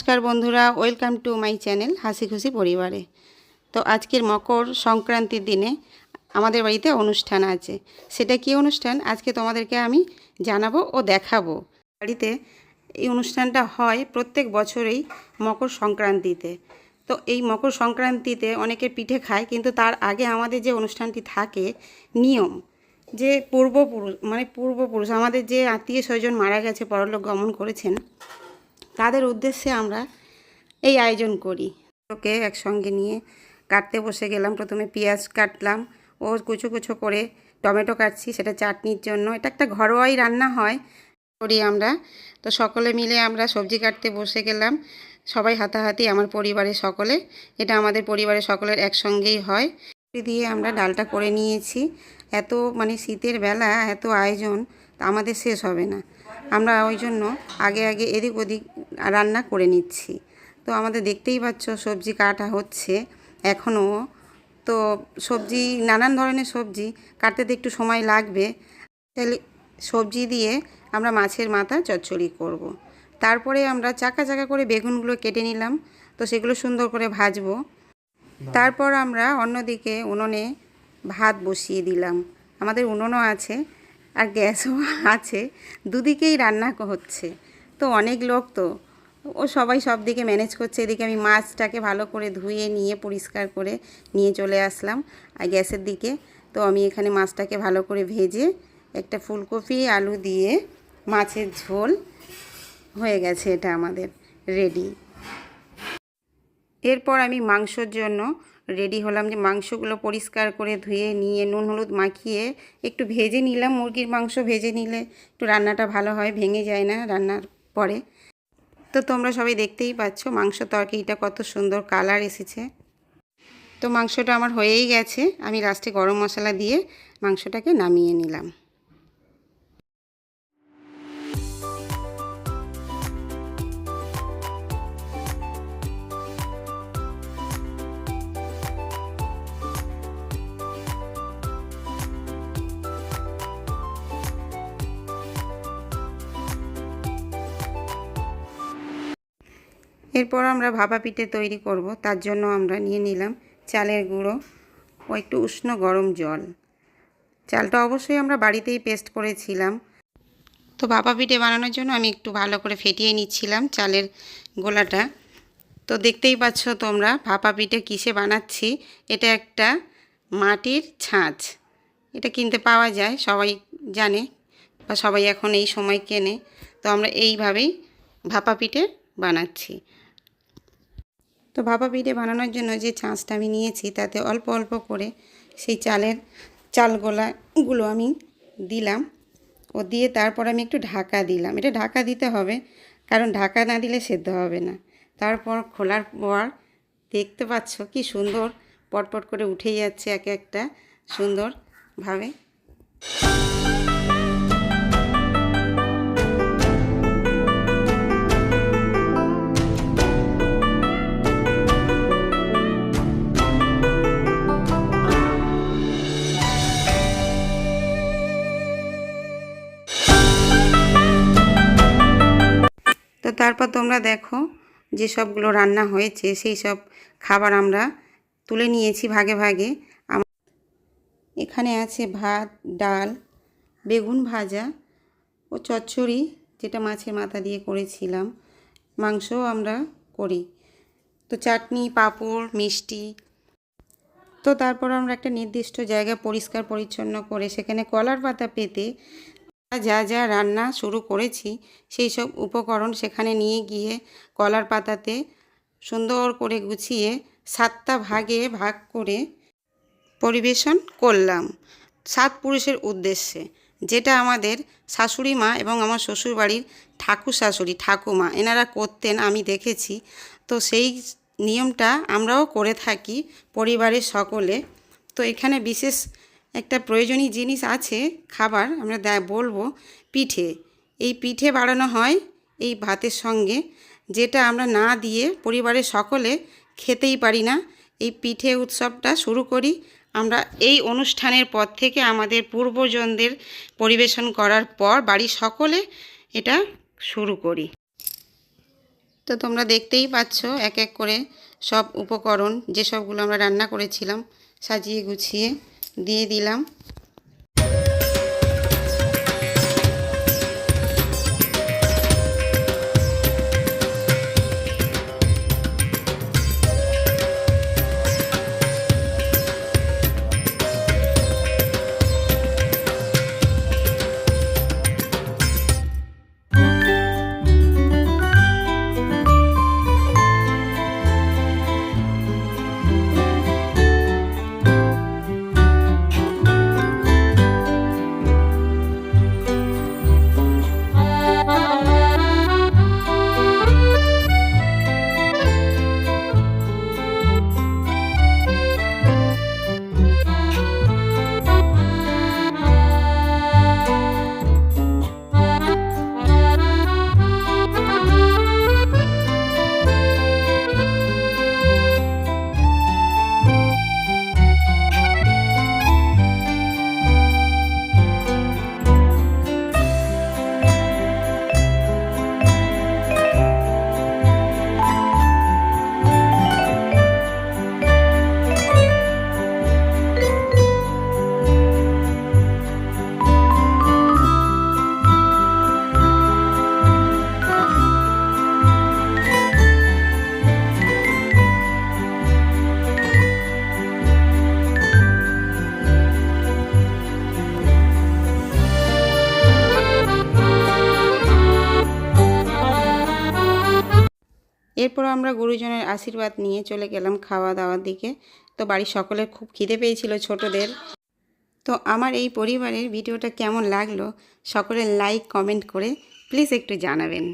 নমস্কার বন্ধুরা, welcome to my channel হাসি খুশি পরিবারে। তো আজকের মকর সংক্রান্তির দিনে আমাদের বাড়িতে অনুষ্ঠান আছে। সেটা কি অনুষ্ঠান? আজকে তোমাদেরকে আমি জানাব ও দেখাবো। বাড়িতে এই অনুষ্ঠানটা হয় প্রত্যেক বছরেই মকর সংক্রান্তিতে। তো এই মকর সংক্রান্তিতে অনেকে পিঠে খায়, কিন্তু তার আগে আমাদের যে অনুষ্ঠানটি থাকে, নিয়ম, যে পূর্বপুরুষ মানে পূর্বপুরুষ, আমাদের যে আত্মীয় স্বজন মারা গেছে, পরলোক গমন করেছেন তাদের উদ্দেশ্যে আমরা এই আয়োজন করি? ওকে একসঙ্গে নিয়ে কাটতে বসে গেলাম। প্রথমে পেঁয়াজ কাটলাম। ও কুচো কুচো করে টমেটো কাটছি, সেটা চাটনির জন্য। এটা একটা ঘরোয়াই রান্না হয়, করি আমরা। তো সকলে মিলে আমরা সবজি কাটতে বসে গেলাম। সবাই হাতাহাতি, আমার পরিবারের সকলে। এটা আমাদের পরিবারের সকলের একসঙ্গেই হয়। দিয়ে আমরা ডালটা করে নিয়েছি। এত মানে শীতের বেলা, এত আয়োজন, তা আমাদের শেষ হবে না। আমরা ওই জন্য আগে আগে এদিক ওদিক রান্না করে নিচ্ছি। তো আমাদের দেখতেই পাচ্ছ সবজি কাটা হচ্ছে এখনও তো সবজি নানান ধরনের সবজি কাটতে তো একটু সময় লাগবে। তাহলে সবজি দিয়ে আমরা মাছের মাথা চচ্চড়ি করব। তারপরে আমরা চাকা চাকা করে বেগুনগুলো কেটে নিলাম। তো সেগুলো সুন্দর করে ভাজবো। তারপর আমরা অন্যদিকে উনুনে ভাত বসিয়ে দিলাম। আমাদের উনুনও আছে। আর গ্যাসও আছে। দুদিকেই রান্না হচ্ছে। তো অনেক লোক তো। ও সবাই সব দিকে ম্যানেজ করছে। এদিকে আমি মাছটাকে ভালো করে ধুয়ে, নিয়ে, পরিষ্কার করে নিয়ে চলে আসলাম আর গ্যাসের দিকে। তো আমি এখানে মাছটাকে ভালো করে ভেজে একটা ফুলকপি, আলু দিয়ে মাছের ঝোল হয়ে গেছে এটা আমাদের রেডি এরপর আমি মাংসর জন্য রেডি হলাম যে মাংসগুলো পরিষ্কার করে ধুয়ে নিয়ে নুন হলুদ মাখিয়ে একটু ভেজে নিলাম, মুরগির মাংস ভেজে নিলে একটু রান্নাটা ভালো হয়, ভেঙে যায় না রান্নার পরে। তো তোমরা সবাই দেখতেই পাচ্ছ মাংস তরকারিটা কত সুন্দর কালার এসেছে। তো মাংসটা আমার হয়েই গেছে, আমি লাস্টে গরম মশলা দিয়ে মাংসটাকে নামিয়ে নিলাম। এরপর আমরা ভাপা পিঠে তৈরি করব। তার জন্য আমরা নিয়ে নিলাম চালের গুঁড়ো ও একটু উষ্ণ গরম জল। চালটা অবশ্যই আমরা বাড়িতেই পেস্ট করেছিলাম। তো ভাপা পিঠে বানানোর জন্য আমি একটু ভালো করে ফেটিয়ে নিচ্ছিলাম চালের গোলাটা। তো দেখতেই পাচ্ছ তোমরা ভাপা পিঠে কিসে বানাচ্ছি। এটা একটা মাটির ছাঁচ। এটা কিনতে পাওয়া যায়, সবাই জানে বা সবাই এখন এই সময় কেনে। তো আমরা এইভাবেই ভাপা পিঠে বানাচ্ছি। তো ভাপা পিঠে বানানোর জন্য যে ছাঁচটা আমি নিয়েছি, তাতে অল্প অল্প করে সেই চালের চালগোলাগুলো আমি দিলাম। ও দিয়ে তারপর আমি একটু ঢাকা দিলাম। এটা ঢাকা দিতে হবে, কারণ ঢাকা না দিলে সেদ্ধ হবে না। তারপর খোলার পর দেখতে পাচ্ছ কি সুন্দর, পটপট করে উঠে যাচ্ছে এক একটা সুন্দরভাবে। তারপর তোমরা দেখো যে সবগুলো রান্না হয়েছে, সেই সব খাবার আমরা তুলে নিয়েছি ভাগে ভাগে। এখানে আছে ভাত, ডাল, বেগুন ভাজা ও চচ্চড়ি, যেটা মাছের মাথা দিয়ে করেছিলাম। মাংসও আমরা করি। তো চাটনি, পাঁপড়, মিষ্টি। তো তারপর আমরা একটা নির্দিষ্ট জায়গা পরিষ্কার পরিচ্ছন্ন করে সেখানে কলার পাতা পেতে যা যা রান্না শুরু করেছি, সেই সব উপকরণ সেখানে নিয়ে গিয়ে কলার পাতাতে সুন্দর করে গুছিয়ে সাতটা ভাগে ভাগ করে পরিবেশন করলাম। সাত পুরুষের উদ্দেশ্যে, যেটা আমাদের শাশুড়ি মা এবং আমার শ্বশুরবাড়ির ঠাকুর শাশুড়ি, ঠাকুমা, এনারা করতেন, আমি দেখেছি। তো সেই নিয়মটা আমরাও করে থাকি পরিবারের সকলে। তো এখানে বিশেষ একটা প্রয়োজনীয় জিনিস আছে, খাবার, আমরা বলব পিঠে। এই পিঠে বাড়ানো হয় এই ভাতের সঙ্গে, যেটা আমরা না দিয়ে পরিবারের সকলে খেতেই পারি না। এই পিঠে উৎসবটা শুরু করি আমরা এই অনুষ্ঠানের পর থেকে আমাদের পূর্বজনদের পরিবেশন করার পর বাড়ির সকলে এটা শুরু করি। তো তোমরা দেখতেই পাচ্ছ এক এক করে সব উপকরণ, যেসবগুলো আমরা রান্না করেছিলাম, সাজিয়ে গুছিয়ে। দিয়ে দিলাম। এরপর আমরা গুরুজনের আশীর্বাদ নিয়ে চলে গেলাম খাওয়া দাওয়ার দিকে। তো বাড়ির সকলের খুব খিদে পেয়েছিল ছোটদের। তো আমার এই পরিবারের ভিডিওটা কেমন লাগল, সকলে লাইক কমেন্ট করে প্লিজ একটু জানাবেন।